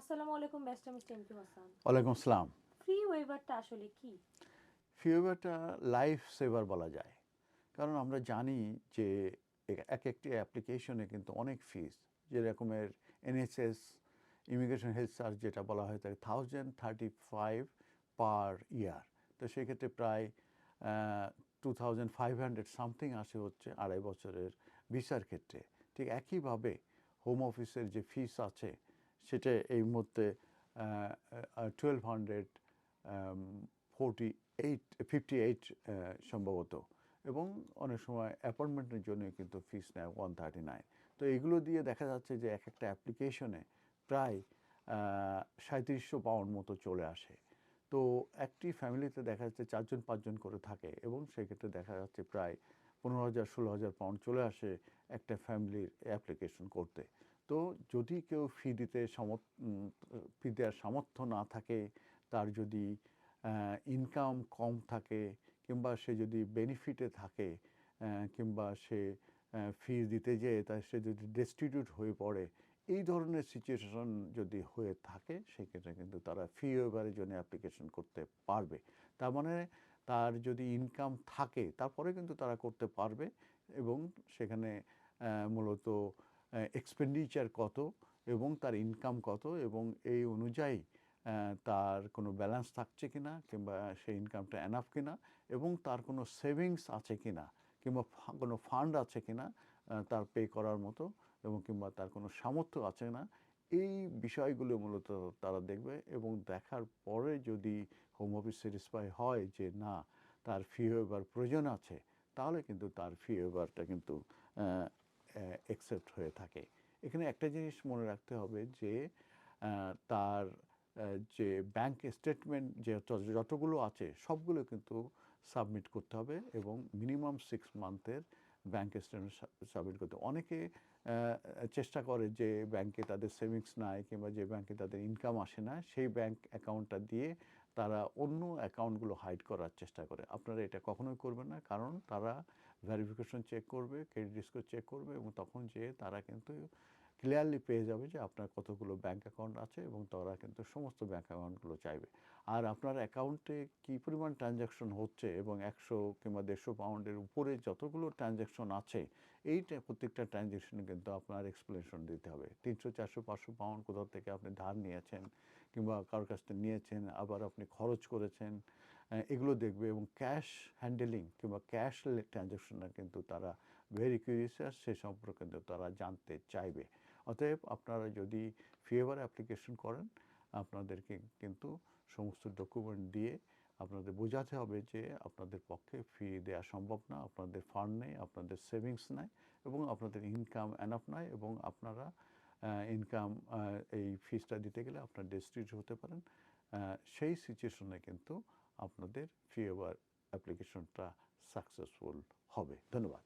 আসসালামু আলাইকুম barrister mister এমকে হাসান ওয়ালাইকুম আসসালাম। ফ্রি ওয়েভারটা আসলে কি? ফিওভারটা লাইফ সেভার বলা যায়। কারণ আমরা জানি যে এক একটি অ্যাপ্লিকেশনে কিন্তু অনেক ফিস যেরকমের এনএসএস ইমিগ্রেশন হেলথ চার্জ যেটা বলা হয় তাকে thousand thirty five per year তো সেক্ষেত্রে প্রায় two thousand five hundred something আসে হচ্ছে আড়াই বছরের ভিসার ক্ষেত্রে। ঠিক একইভাবে হোম অফিসের যে ফিস আছে সেটা এই মুহূর্তে twelve hundred forty eight fifty eight সম্ভবত। এবং অনেক সময় অ্যাপয়েন্টমেন্টের জন্য কিন্তু ফিস নেয় ওয়ান থার্টি নাইন তো এগুলো দিয়ে দেখা যাচ্ছে যে এক একটা অ্যাপ্লিকেশনে প্রায় সাঁত্রিশশো পাউন্ড মতো চলে আসে। তো একটি ফ্যামিলিতে দেখা যাচ্ছে চারজন, পাঁচজন করে থাকে এবং সেক্ষেত্রে দেখা যাচ্ছে প্রায় পনেরো হাজার, ষোলো হাজার পাউন্ড চলে আসে একটা ফ্যামিলির অ্যাপ্লিকেশন করতে। তো যদি কেউ ফি দিতে ফি দেওয়ার সামর্থ্য না থাকে, তার যদি ইনকাম কম থাকে কিংবা সে যদি বেনিফিটে থাকে কিংবা সে ফি দিতে যেয়ে তার সে যদি ডেস্টিটিউট হয়ে পড়ে, এই ধরনের সিচুয়েশন যদি হয়ে থাকে, সেক্ষেত্রে কিন্তু তারা ফি ওয়েভারের জন্য অ্যাপ্লিকেশন করতে পারবে। তার মানে তার যদি ইনকাম থাকে, তারপরে কিন্তু তারা করতে পারবে এবং সেখানে মূলত এক্সপেন্ডিচার কত এবং তার ইনকাম কত এবং এই অনুযায়ী তার কোনো ব্যালেন্স থাকছে কি না কিংবা সেই ইনকামটা এনাফ কিনা এবং তার কোনো সেভিংস আছে কিনা কিংবা কোনো ফান্ড আছে কি না তার পে করার মতো এবং কিংবা তার কোনো সামর্থ্য আছে না, এই বিষয়গুলো মূলত তারা দেখবে এবং দেখার পরে যদি হোম অফিস স্যাটিসফাই হয় যে না, তার ফি ওয়েবার প্রয়োজন আছে, তাহলে কিন্তু তার ফি ওয়েবারটা কিন্তু অ্যাকসেপ্ট হয়ে থাকে। এখানে একটা জিনিস মনে রাখতে হবে যে তার যে ব্যাংক স্টেটমেন্ট যে যতগুলো আছে, সবগুলো কিন্তু সাবমিট করতে হবে এবং মিনিমাম সিক্স মান্থের ব্যাংক স্টেটমেন্ট সাবমিট করতে অনেকে চেষ্টা করে যে ব্যাংকে তাদের সেভিংস নাই কিংবা যে ব্যাংকে তাদের ইনকাম আসে না, সেই ব্যাংক অ্যাকাউন্টটা দিয়ে তারা অন্য অ্যাকাউন্টগুলো হাইড করার চেষ্টা করে। আপনারা এটা কখনোই করবেন না, কারণ তারা ভেরিফিকেশন চেক করবে ক্রেডিট স্কোর চেক করবে, এবং তখন যে তারা কিন্তু ক্লিয়ারলি পেয়ে যাবে যে আপনার কতগুলো ব্যাংক অ্যাকাউন্ট আছে এবং তারা কিন্তু সমস্ত ব্যাংক অ্যাকাউন্টগুলো চাইবে। আর আপনার অ্যাকাউন্টে কী পরিমাণ ট্রানজ্যাকশন হচ্ছে এবং একশো কিংবা দেড়শো পাউন্ডের উপরে যতগুলো ট্রানজ্যাকশন আছে, এইটা প্রত্যেকটা ট্রানজ্যাকশনে কিন্তু আপনার এক্সপ্লেনেশন দিতে হবে। তিনশো, চারশো, পাঁচশো পাউন্ড কোথাও থেকে আপনি ধার নিয়েছেন কিংবা কারোর কাছ থেকে নিয়েছেন, আবার আপনি খরচ করেছেন এগুলো দেখবে এবং ক্যাশ হ্যান্ডেলিং কিংবা ক্যাশ ট্রানজ্যাকশনটা কিন্তু তারা ভেরি কিউরিয়াস সে সম্পর্কে কিন্তু তারা জানতে চাইবে। অতএব আপনারা যদি ফিএভার অ্যাপ্লিকেশন করেন, আপনাদেরকে কিন্তু সমস্ত ডকুমেন্ট দিয়ে আপনাদের বোঝাতে হবে যে আপনাদের পক্ষে ফি দেওয়া সম্ভব না, আপনাদের ফান্ড নেই, আপনাদের সেভিংস নাই এবং আপনাদের ইনকাম অ্যানাফ নাই এবং আপনারা ইনকাম এই ফিসটা দিতে গেলে আপনার ডেস্টিট হতে পারেন। সেই সিচুয়েশনে কিন্তু আপনাদের ফি অ্যাপ্লিকেশনটা সাকসেসফুল হবে। ধন্যবাদ।